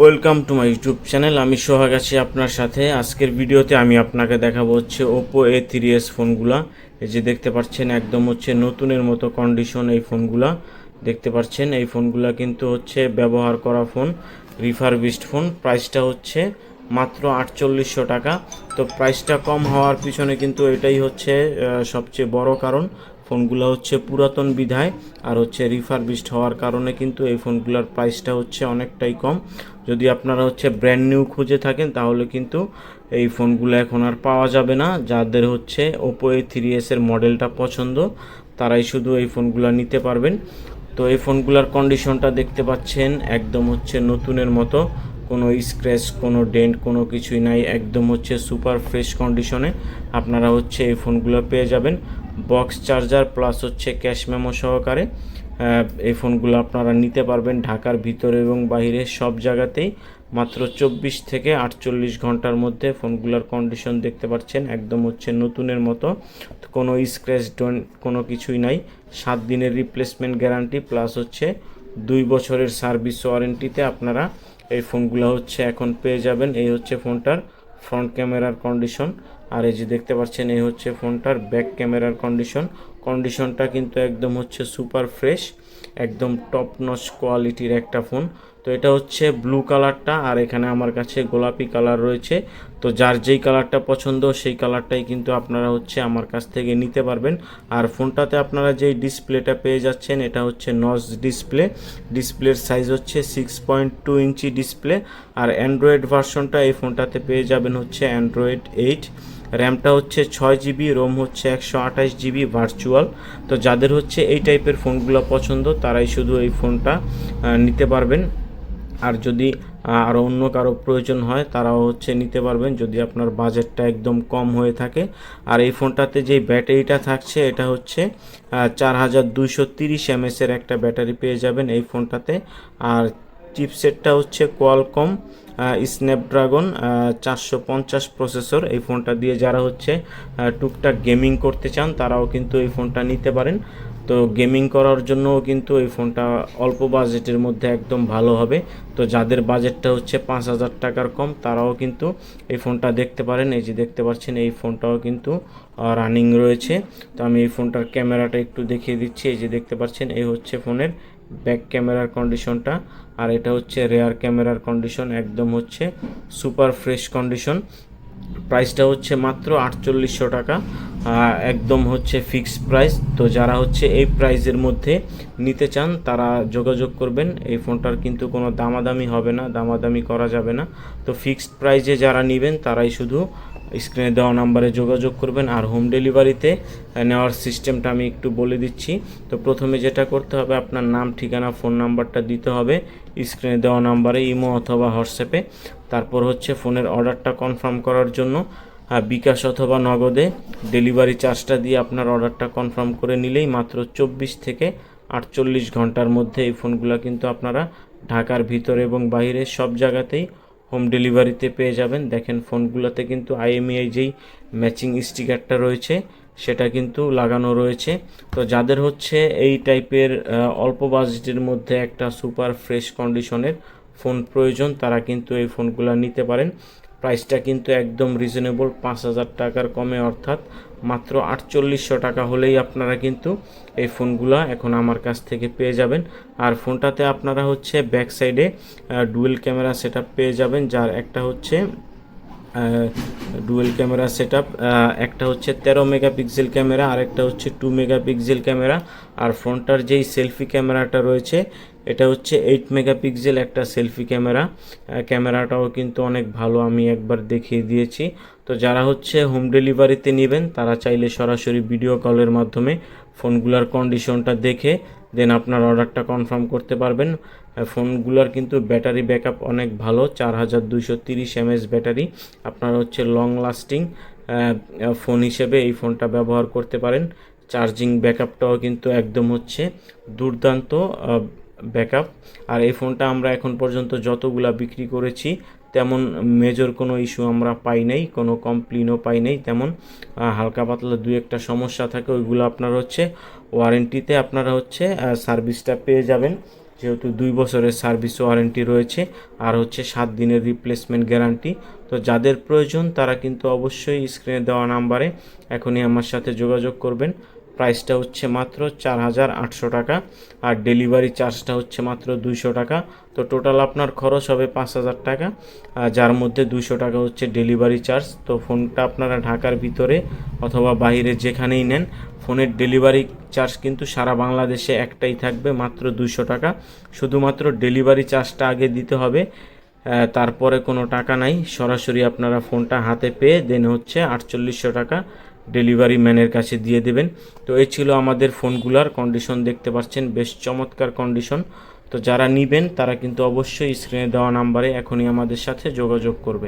Welcome to my YouTube channel. আমি সোহাগ আছি আপনার সাথে। আজকের ভিডিওতে আমি আপনাকে দেখাবো হচ্ছে ওপো এ থ্রি এস ফোনগুলা। এই যে দেখতে পাচ্ছেন, একদম হচ্ছে নতুনের মতো কন্ডিশন এই ফোনগুলা। দেখতে পাচ্ছেন, এই ফোনগুলা কিন্তু হচ্ছে ব্যবহার করা ফোন রিফারবিস্ড ফোন। প্রাইসটা হচ্ছে মাত্র আটচল্লিশশো টাকা। তো প্রাইসটা কম হওয়ার পিছনে কিন্তু এটাই হচ্ছে সবচেয়ে বড় কারণ। ফোনগুলো হচ্ছে পুরাতন বিধায় আর হচ্ছে রিফারবিস্ড হওয়ার কারণে কিন্তু এই ফোনগুলোর প্রাইসটা হচ্ছে অনেকটাই কম। যদি আপনারা হচ্ছে ব্র্যান্ড নিউ খুঁজে থাকেন, তাহলে কিন্তু এই ফোনগুলো এখন আর পাওয়া যাবে না। যাদের হচ্ছে ওপো এ থ্রি এসের মডেলটা পছন্দ, তারাই শুধু এই ফোনগুলো নিতে পারবেন। তো এই ফোনগুলোর কন্ডিশনটা দেখতে পাচ্ছেন, একদম হচ্ছে নতুনের মতো। কোনো স্ক্র্যাচ কোনো ডেন্ট কোনো কিছুই নাই। একদম হচ্ছে সুপার ফ্রেশ কন্ডিশনে আপনারা হচ্ছে এই ফোনগুলো পেয়ে যাবেন। বক্স চার্জার প্লাস হচ্ছে ক্যাশ মেমো সহকারে এই ফোনগুলো আপনারা নিতে পারবেন ঢাকার ভিতরে এবং বাইরে সব জায়গাতেই। মাত্র চব্বিশ থেকে আটচল্লিশ ঘণ্টার মধ্যে ফোনগুলোর কন্ডিশন দেখতে পাচ্ছেন, একদম হচ্ছে নতুনের মতো। কোনো স্ক্র্যাচ ডোন কোনো কিছুই নাই। সাত দিনের রিপ্লেসমেন্ট গ্যারান্টি প্লাস হচ্ছে দুই বছরের সার্ভিস ওয়ারেন্টিতে আপনারা এই ফোনগুলো হচ্ছে এখন পেয়ে যাবেন। এই হচ্ছে ফোনটার ফ্রন্ট ক্যামেরার কন্ডিশন আর এই যে দেখতে পাচ্ছেন, এই হচ্ছে ফোনটার ব্যাক ক্যামেরার কন্ডিশন কন্ডিশনটা কিন্তু একদম হচ্ছে সুপার ফ্রেশ একদম টপ নচ কোয়ালিটির একটা ফোন তো এটা হচ্ছে ব্লু কালারটা আর এখানে আমার কাছে গোলাপি কালার রয়েছে। তো যার যেই কালারটা পছন্দ, সেই কালারটাই কিন্তু আপনারা হচ্ছে আমার কাছ থেকে নিতে পারবেন। আর ফোনটাতে আপনারা যেই ডিসপ্লেটা পেয়ে যাচ্ছেন, এটা হচ্ছে নজ ডিসপ্লে ডিসপ্লের সাইজ হচ্ছে six point two inch display আর অ্যান্ড্রয়েড ভার্সনটা এই ফোনটাতে পেয়ে যাবেন হচ্ছে অ্যান্ড্রয়েড এইট র্যামটা হচ্ছে ছয় জিবি, রোম হচ্ছে একশো আঠাশ জিবি ভার্চুয়াল তো যাদের হচ্ছে এই টাইপের ফোনগুলো পছন্দ, তারাই শুধু এই ফোনটা নিতে পারবেন। আর যদি আরও অন্য কারও প্রয়োজন হয়, তারাও হচ্ছে নিতে পারবেন, যদি আপনার বাজেটটা একদম কম হয়ে থাকে। আর এই ফোনটাতে যে ব্যাটারিটা থাকছে, এটা হচ্ছে চার হাজার দুইশো তিরিশ এমএসের একটা ব্যাটারি পেয়ে যাবেন এই ফোনটাতে। আর চিপসেটটা হচ্ছে কোয়ালকম স্ন্যাপড্রাগন চারশো পঞ্চাশ প্রসেসর। এই ফোনটা দিয়ে যারা হচ্ছে টুকটাক গেমিং করতে চান, তারাও কিন্তু এই ফোনটা নিতে পারেন। তো গেমিং করার জন্যও কিন্তু এই ফোনটা অল্প বাজেটের মধ্যে একদম ভালো হবে। তো যাদের বাজেটটা হচ্ছে পাঁচ হাজার টাকার কম, তারাও কিন্তু এই ফোনটা দেখতে পারেন। এই যে দেখতে পাচ্ছেন, এই ফোনটাও কিন্তু রানিং রয়েছে। তো আমি এই ফোনটার ক্যামেরাটা একটু দেখিয়ে দিচ্ছি। এই যে দেখতে পাচ্ছেন, এই হচ্ছে ফোনের ব্যাক ক্যামেরার কন্ডিশনটা আর এটা হচ্ছে রেয়ার ক্যামেরার কন্ডিশন একদম হচ্ছে সুপার ফ্রেশ কন্ডিশন প্রাইসটা হচ্ছে মাত্র আটচল্লিশশো টাকা একদম হচ্ছে ফিক্সড প্রাইস তো যারা হচ্ছে এই প্রাইসের মধ্যে নিতে চান, তারা যোগাযোগ করবেন। এই ফোনটার কিন্তু কোনো দামাদামি হবে না, দামাদামি করা যাবে না। তো ফিক্সড প্রাইসে যারা নেবেন, তারাই শুধু স্ক্রিনে দেওয়া নাম্বারে যোগাযোগ করবেন আর হোম ডেলিভারিতে নেওয়ার সিস্টেমটা আমি একটু বলে দিচ্ছি। তো প্রথমে যেটা করতে হবে, আপনার নাম, ঠিকানা, ফোন নাম্বারটা দিতে হবে স্ক্রিনে দেওয়া নাম্বারে, ইমো অথবা হোয়াটসঅ্যাপে তারপর হচ্ছে ফোনের অর্ডারটা কনফার্ম করার জন্য বিকাশ অথবা নগদে ডেলিভারি চার্জটা দিয়ে আপনার অর্ডারটা কনফার্ম করে নিলেই মাত্র চব্বিশ থেকে আটচল্লিশ ঘণ্টার মধ্যে এই ফোনগুলো কিন্তু আপনারা ঢাকার ভিতরে এবং বাইরে সব জায়গাতেই হোম ডেলিভারিতে পেয়ে যাবেন। দেখেন ফোনগুলোতে কিন্তু আইএমইআই যেই ম্যাচিং স্টিকারটা রয়েছে, সেটা কিন্তু লাগানো রয়েছে। তো যাদের হচ্ছে এই টাইপের অল্প বাজেটের মধ্যে একটা সুপার ফ্রেশ কন্ডিশনের ফোন প্রয়োজন, তারা কিন্তু এই ফোনগুলো নিতে পারেন। প্রাইসটা কিন্তু একদম রিজনেবল পাঁচ হাজার টাকার কমে, অর্থাৎ মাত্র আটচল্লিশশো টাকা হলেই আপনারা কিন্তু এই ফোনগুলো এখন আমার কাছ থেকে পেয়ে যাবেন। আর ফোনটাতে আপনারা হচ্ছে ব্যাক সাইডে ডুয়েল ক্যামেরা সেট পেয়ে যাবেন, যার একটা হচ্ছে ডুয়েল ক্যামেরা সেট একটা হচ্ছে তেরো মেগাপিক্সেল ক্যামেরা আর একটা হচ্ছে টু মেগাপিক্সেল ক্যামেরা আর ফ্রন্টার যেই সেলফি ক্যামেরাটা রয়েছে, এটা হচ্ছে এইট মেগাপিক্সেল একটা সেলফি ক্যামেরা ক্যামেরাটাও কিন্তু অনেক ভালো, আমি একবার দেখিয়ে দিয়েছি। তো যারা হচ্ছে হোম ডেলিভারিতে নেবেন, তারা চাইলে সরাসরি ভিডিও কলের মাধ্যমে ফোনগুলোর কন্ডিশনটা দেখে দেন আপনার অর্ডারটা কনফার্ম করতে পারবেন। ফোনগুলোর কিন্তু ব্যাটারি ব্যাকআপ অনেক ভালো। চার হাজার দুইশো তিরিশ এমএস ব্যাটারি। আপনার হচ্ছে লং লাস্টিং ফোন হিসেবে এই ফোনটা ব্যবহার করতে পারেন। চার্জিং ব্যাকআপটাও কিন্তু একদম হচ্ছে দুর্দান্ত ব্যাকআপ। আর এই ফোনটা আমরা এখন পর্যন্ত যতগুলা বিক্রি করেছি, তেমন মেজর কোনো ইস্যু আমরা পাই নাই, কোনো কমপ্লেনও পাই নাই। তেমন হালকা পাতলা দু একটা সমস্যা থাকে, ওইগুলো আপনার হচ্ছে ওয়ারেন্টিতে আপনারা হচ্ছে সার্ভিসটা পেয়ে যাবেন। যেহেতু দুই বছরের সার্ভিস ওয়ারেন্টি রয়েছে আর হচ্ছে সাত দিনের রিপ্লেসমেন্ট গ্যারান্টি, তো যাদের প্রয়োজন তারা কিন্তু অবশ্যই স্ক্রিনে দেওয়া নাম্বারে এখনই আমার সাথে যোগাযোগ করবেন। প্রাইসটা হচ্ছে মাত্র চার হাজার আটশো টাকা আর ডেলিভারি চার্জটা হচ্ছে মাত্র দুইশো টাকা। তো টোটাল আপনার খরচ হবে পাঁচ হাজার টাকা। যার মধ্যে দুইশো টাকা হচ্ছে ডেলিভারি চার্জ, তো ফোনটা আপনারা ঢাকার ভিতরে অথবা বাইরে যেখানেই নেন, ফোনের ডেলিভারি চার্জ কিন্তু সারা বাংলাদেশে একটাই থাকবে মাত্র দুইশো টাকা। শুধুমাত্র ডেলিভারি চার্জটা আগে দিতে হবে তারপরে কোনো টাকা নাই। সরাসরি আপনারা ফোনটা হাতে পেয়ে দেন হচ্ছে আটচল্লিশশো টাকা। ডেলিভারি ম্যানের কাছে দিয়ে দেবেন। তো এই ছিল আমাদের ফোনগুলার কন্ডিশন দেখতে পাচ্ছেন, বেশ চমৎকার কন্ডিশন তো যারা নিবেন, তারা কিন্তু অবশ্যই স্ক্রিনে দেওয়া নাম্বারে এখনই আমাদের সাথে যোগাযোগ করবেন।